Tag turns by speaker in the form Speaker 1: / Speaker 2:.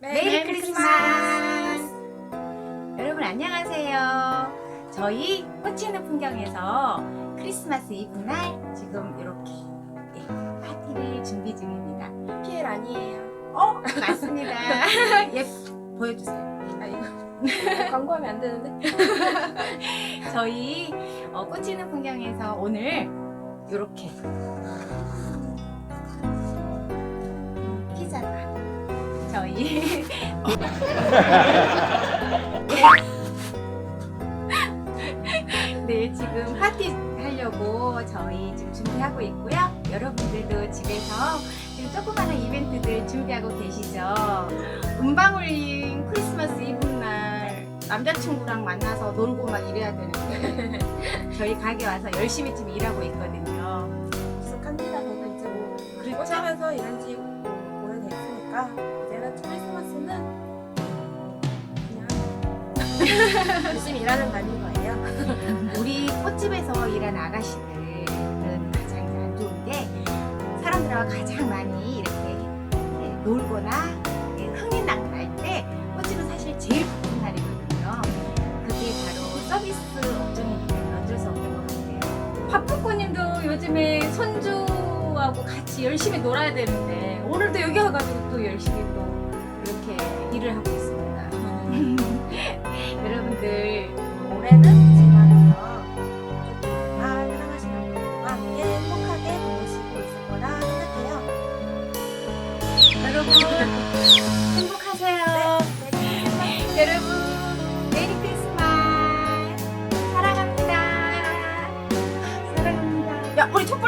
Speaker 1: 메리 크리스마스! 여러분 안녕하세요. 저희 꽃치는 풍경에서 크리스마스 이브 날 지금 이렇게 예, 파티를 준비 중입니다.
Speaker 2: 피엘 아니에요.
Speaker 1: 어 맞습니다. 예 보여주세요.
Speaker 2: 아 이거 광고하면 안 되는데.
Speaker 1: 저희 어, 꽃치는 풍경에서 오늘 이렇게 저희 네 지금 파티 하려고 저희 지금 준비하고 있고요. 여러분들도 집에서 지금 조그마한 이벤트들 준비하고 계시죠. 은방울린 크리스마스 이브날 남자친구랑 만나서 놀고 막 이래야 되는데 저희 가게 와서 열심히 지금 일하고 있거든요.
Speaker 2: 익숙합니다. 저도 이제 뭐 꽃집에서 일한 지 오래됐으니까 이제는 크리스마스는 그냥 열심히 일하는 날인 거예요.
Speaker 1: 우리 꽃집에서 일하는 아가씨들은 가장 안 좋은 게 사람들하고 가장 많이 이렇게 예, 놀거나 예, 흥이 날때 꽃집은 사실 제일 바쁜 날이거든요. 그게 바로 서비스 업종이기 때문에 어쩔 수 없는 것 같아요. 파프코님도 요즘에 손주 하고 같이 열심히 놀아야 되는데 오늘도 여기 와가지고 또 열심히 또 이렇게 일을 하고 있습니다. 여러분들
Speaker 2: 올해는 집안에서 잘 사랑하시는 분과 함께 행복하게 보내시고 있을 거라 생각해요.
Speaker 1: 여러분 행복하세요.
Speaker 2: 네,
Speaker 1: 여러분 메리 크리스마스 사랑합니다. 사랑합니다. 야 우리 촛불